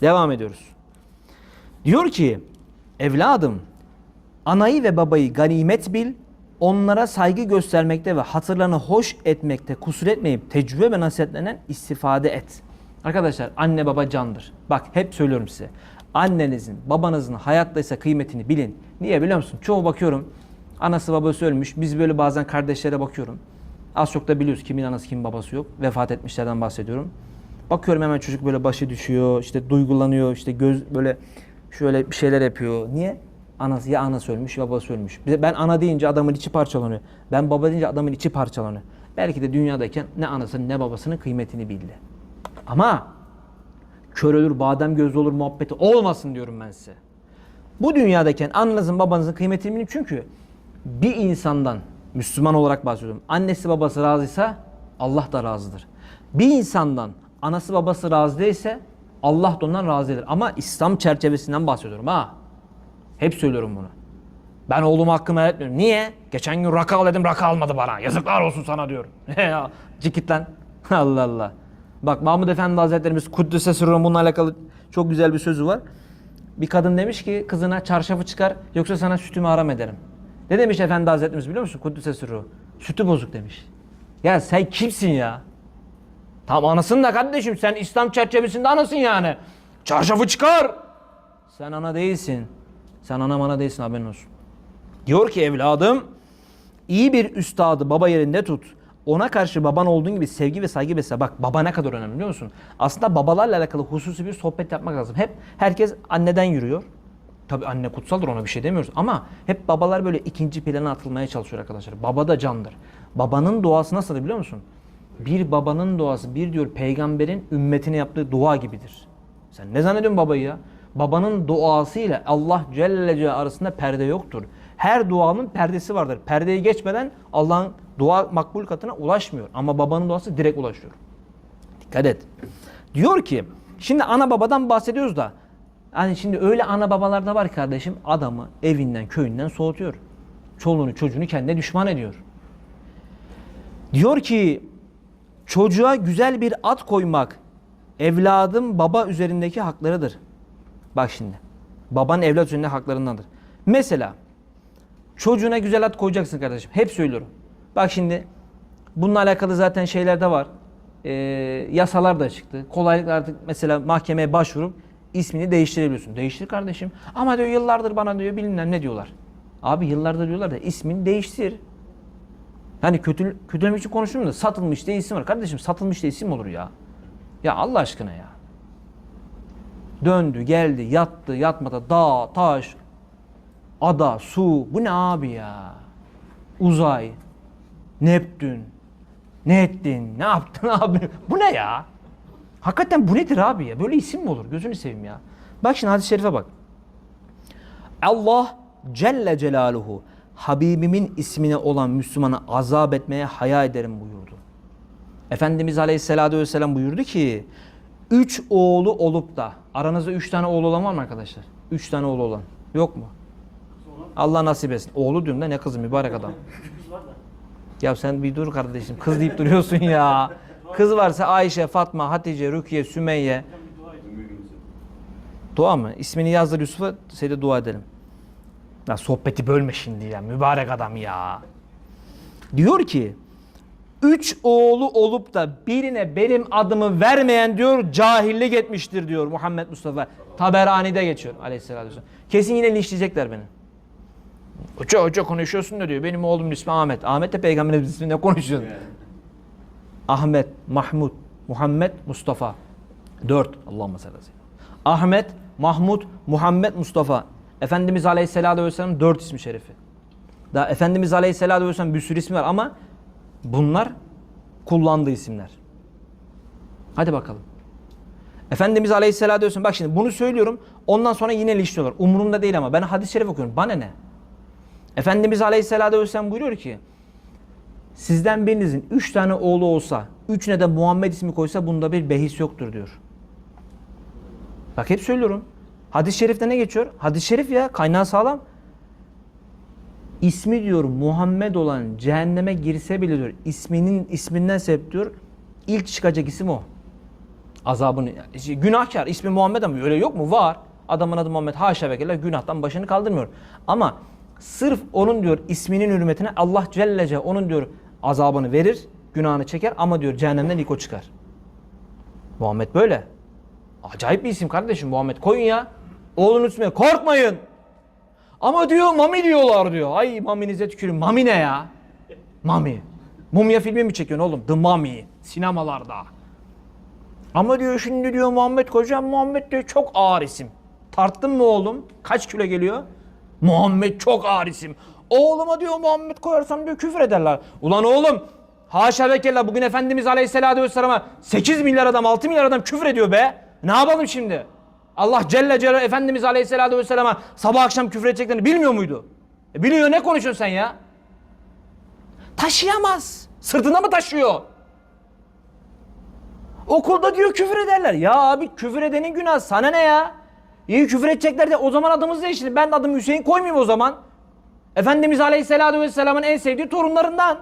Devam ediyoruz. Diyor ki evladım anayı ve babayı ganimet bil onlara saygı göstermekte ve hatırlarını hoş etmekte kusur etmeyip tecrübe ve nasihatlerinden istifade et. Arkadaşlar anne baba candır. Bak hep söylüyorum size. Annenizin babanızın hayattaysa kıymetini bilin. Niye biliyor musun? Çoğu bakıyorum anası babası ölmüş. Biz böyle bazen kardeşlere bakıyorum. Az çok da biliyoruz kimin anası kimin babası yok. Vefat etmişlerden bahsediyorum. Bakıyorum hemen çocuk böyle başı düşüyor, işte duygulanıyor, işte göz böyle şöyle bir şeyler yapıyor. Niye? Anası ya anası ölmüş ya babası ölmüş. Ben ana deyince adamın içi parçalanıyor. Ben baba deyince adamın içi parçalanıyor. Belki de dünyadayken ne anasının ne babasının kıymetini bildi. Ama kör ölür, badem gözlü olur muhabbeti olmasın diyorum ben size. Bu dünyadayken annenizin babanızın kıymetini bilin çünkü bir insandan Müslüman olarak bahsediyorum. Annesi babası razıysa Allah da razıdır. Bir insandan anası babası razı değilse Allah da ondan razıdır. Ama İslam çerçevesinden bahsediyorum ha. Hep söylüyorum bunu. Ben oğluma hakkımı etmiyorum. Niye? Geçen gün raka al dedim raka almadı bana. Yazıklar olsun sana diyorum. Cikit lan. Allah Allah. Bak Mahmud Efendi Hazretlerimiz Kuddüs'e sırrın bununla alakalı çok güzel bir sözü var. Bir kadın demiş ki kızına çarşafı çıkar yoksa sana sütümü haram ederim. Ne demiş Efendi Hazretlerimiz biliyor musun? Kuddüs'e sırrı. Sütü bozuk demiş. Ya sen kimsin ya? Tam anasın da kardeşim sen İslam çerçevesinde anasın yani. Çarşafı çıkar. Sen ana değilsin. Sen ana mana değilsin haberin olsun. Diyor ki evladım iyi bir üstadı baba yerinde tut. Ona karşı baban olduğun gibi sevgi ve saygı besle. Bak baba ne kadar önemli biliyor musun? Aslında babalarla alakalı hususi bir sohbet yapmak lazım. Hep herkes anneden yürüyor. Tabii anne kutsaldır ona bir şey demiyoruz ama hep babalar böyle ikinci plana atılmaya çalışıyor arkadaşlar. Baba da candır. Babanın duası nasıldır biliyor musun? Bir babanın duası bir diyor peygamberin ümmetine yaptığı dua gibidir. Sen ne zannediyorsun babayı ya? Babanın duası Allah Celle Celaluhu arasında perde yoktur. Her duanın perdesi vardır. Perdeyi geçmeden Allah'ın dua makbul katına ulaşmıyor. Ama babanın duası direkt ulaşıyor. Dikkat et. Diyor ki şimdi ana babadan bahsediyoruz da hani şimdi öyle ana babalar da var kardeşim adamı evinden köyünden soğutuyor. Çoluğunu çocuğunu kendine düşman ediyor. Diyor ki çocuğa güzel bir at koymak evladın baba üzerindeki haklarıdır. Bak şimdi. Babanın evlat üzerinde haklarındandır. Mesela çocuğuna güzel at koyacaksın kardeşim. Hep söylüyorum. Bak şimdi bununla alakalı zaten şeyler de var. Ee, yasalar da çıktı. Kolaylıkla artık mesela mahkemeye başvurup ismini değiştirebiliyorsun. Değiştir kardeşim. Ama diyor yıllardır bana diyor bilmem ne diyorlar. Abi yıllardır diyorlar da ismini değiştir. Yani kötü, kötülemek için konuşmuyorum da satılmış diye isim var. Kardeşim satılmış diye isim olur ya? Ya Allah aşkına ya. Döndü, geldi, yattı, yatmadı, dağ, taş, ada, su. Bu ne abi ya? Uzay, Neptün. Ne ettin? Ne yaptın abi? Bu ne ya? Hakikaten bu nedir abi ya? Böyle isim mi olur? Gözünü seveyim ya. Bak şimdi hadis-i şerife bak. Allah Celle Celaluhu Habibimin ismine olan Müslümana azap etmeye haya ederim buyurdu. Efendimiz Aleyhisselatü Vesselam buyurdu ki üç oğlu olup da aranızda üç tane oğlu olan var mı arkadaşlar? Üç tane oğlu olan. Yok mu? Allah nasip etsin. Oğlu diyorum da ne kızı mübarek adam. Ya sen bir dur kardeşim. Kız deyip duruyorsun ya. Kız varsa Ayşe, Fatma, Hatice, Rukiye, Sümeyye. Dua mı? İsmini yazdır Yusuf'a. Size de dua edelim. Ya sohbeti bölme şimdi ya. Mübarek adam ya. Diyor ki üç oğlu olup da birine benim adımı vermeyen diyor cahillik etmiştir diyor Muhammed Mustafa. Taberani'de geçiyor aleyhissalatü vesselam. Kesin yine linçleyecekler beni. Hoca hoca konuşuyorsun da diyor. Benim oğlumun ismi Ahmet. Ahmet de peygamberin ismi ne konuşuyorsun? Ahmet, Mahmud, Muhammed, Mustafa. Dört. Allahümme sellem. Ahmet, Mahmud, Muhammed, Mustafa. Efendimiz Aleyhisselatü Vesselam dört ismi şerifi. Daha Efendimiz Aleyhisselatü Vesselam bir sürü ismi var ama bunlar kullandığı isimler. Hadi bakalım. Efendimiz Aleyhisselatü Vesselam bak şimdi bunu söylüyorum ondan sonra yine linçliyorlar. Umurumda değil ama ben hadis-i şerif okuyorum. Bana ne? Efendimiz Aleyhisselatü Vesselam buyuruyor ki sizden birinizin üç tane oğlu olsa, üçüne de Muhammed ismi koysa bunda bir behis yoktur diyor. Bak hep söylüyorum. Hadis-i şerifte ne geçiyor? Hadis-i şerif ya kaynağı sağlam. İsmi diyor Muhammed olan cehenneme girse bile diyor isminin isminden sebep diyor ilk çıkacak isim o. Azabını işte günahkar ismi Muhammed ama öyle yok mu? Var. Adamın adı Muhammed haşa ve kella günahtan başını kaldırmıyor. Ama sırf onun diyor isminin hürmetine Allah Celle Celle onun diyor azabını verir, günahını çeker ama diyor cehennemden ilk o çıkar. Muhammed böyle. Acayip bir isim kardeşim Muhammed. Koyun ya. Oğlun ismi korkmayın. Ama diyor mami diyorlar diyor. Ay maminize tükürün. Mami ne ya? Mami. Mumya filmi mi çekiyorsun oğlum? The Mummy. Sinemalarda. Ama diyor şimdi diyor Muhammed kocam Muhammed diyor çok ağır isim. Tarttın mı oğlum? Kaç kilo geliyor? Muhammed çok ağır isim. Oğluma diyor Muhammed koyarsam diyor küfür ederler. Ulan oğlum haşa ve kella bugün Efendimiz Aleyhisselatü Vesselam'a 8 milyar adam 6 milyar adam küfür ediyor be. Ne yapalım şimdi? Allah Celle Celle Efendimiz Aleyhisselatü Vesselam'a sabah akşam küfür edeceklerini bilmiyor muydu? E biliyor ne konuşuyorsun sen ya? Taşıyamaz. Sırtında mı taşıyor? Okulda diyor küfür ederler. Ya abi küfür edenin günah sana ne ya? İyi küfür edecekler de o zaman adımız değişti. Ben de adımı Hüseyin koymayayım o zaman. Efendimiz Aleyhisselatü Vesselam'ın en sevdiği torunlarından.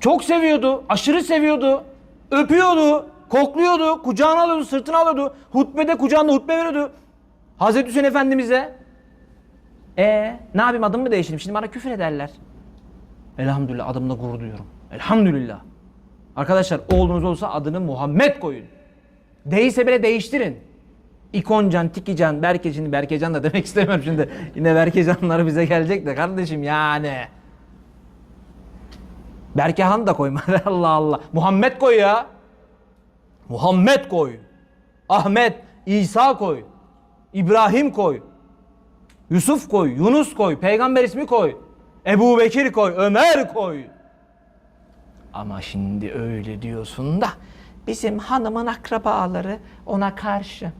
Çok seviyordu. Aşırı seviyordu. Öpüyordu. Kokluyordu. Kucağına alıyordu. Sırtına alıyordu. Hutbede kucağında hutbe veriyordu. Hazreti Hüseyin Efendimiz'e. E ne yapayım adımı mı değiştireyim? Şimdi bana küfür ederler. Elhamdülillah adımla gurur duyuyorum. Elhamdülillah. Arkadaşlar oğlunuz olsa adını Muhammed koyun. Değilse bile değiştirin. İkoncan, Tikican, Berkecan, Berkecan da demek istemiyorum şimdi. Yine Berkecanlar bize gelecek de kardeşim yani. Berkehan da koyma. Allah Allah. Muhammed koy ya. Muhammed koy. Ahmet, İsa koy. İbrahim koy. Yusuf koy, Yunus koy, peygamber ismi koy. Ebu Bekir koy, Ömer koy. Ama şimdi öyle diyorsun da bizim hanımın akrabaları ona karşı.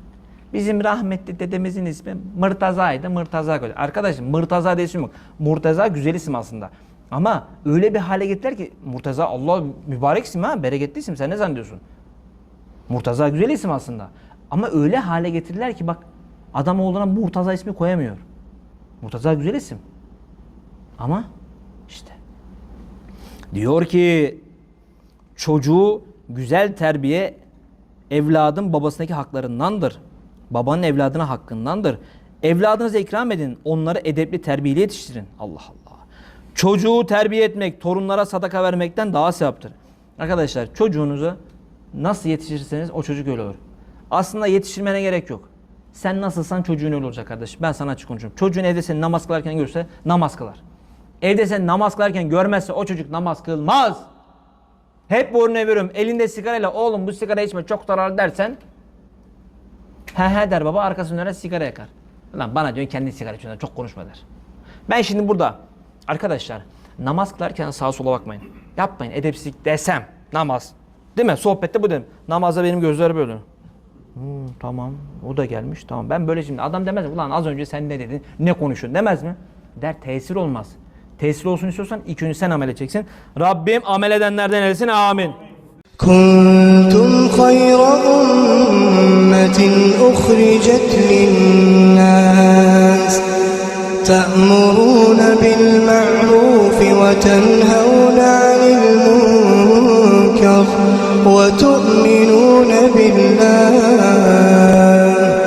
Bizim rahmetli dedemizin ismi Mırtaza'ydı. Mırtaza koy. Arkadaşım Mırtaza diye isim yok. Murtaza güzel isim aslında. Ama öyle bir hale getirdiler ki Murtaza Allah mübarek isim ha bereketli isim sen ne zannediyorsun? Murtaza güzel isim aslında. Ama öyle hale getirdiler ki bak adam oğluna Murtaza ismi koyamıyor. Murtaza güzel isim. Ama işte diyor ki çocuğu güzel terbiye evladın babasındaki haklarındandır. Babanın evladına hakkındandır. Evladınıza ikram edin. Onları edepli terbiyeli yetiştirin. Allah Allah. Çocuğu terbiye etmek, torunlara sadaka vermekten daha sevaptır. Arkadaşlar çocuğunuzu nasıl yetiştirirseniz o çocuk öyle olur. Aslında yetiştirmene gerek yok. Sen nasılsan çocuğun öyle olacak kardeşim. Ben sana açık konuşuyorum. Çocuğun evde seni namaz kılarken görse namaz kılar. Evde sen namaz kılarken görmezse o çocuk namaz kılmaz. Hep bu örneği veriyorum. Elinde sigarayla oğlum bu sigara içme çok zararlı dersen he he der baba arkasını döner sigara yakar. Lan bana diyorsun kendi sigara içiyorsun çok konuşma der. Ben şimdi burada arkadaşlar namaz kılarken sağa sola bakmayın. Yapmayın edepsizlik desem namaz. Değil mi? Sohbette bu dedim. Namazda benim gözler böyle. Hmm, tamam o da gelmiş tamam ben böyle şimdi adam demez mi ulan az önce sen ne dedin ne konuşuyorsun demez mi? Der tesir olmaz. Tesir olsun istiyorsan ilk önce sen amel edeceksin. Rabbim amel edenlerden eylesin amin. كنتم خير أمة أخرجت للناس تأمرون بالمعروف وتنهون عن المنكر وتؤمنون بالله.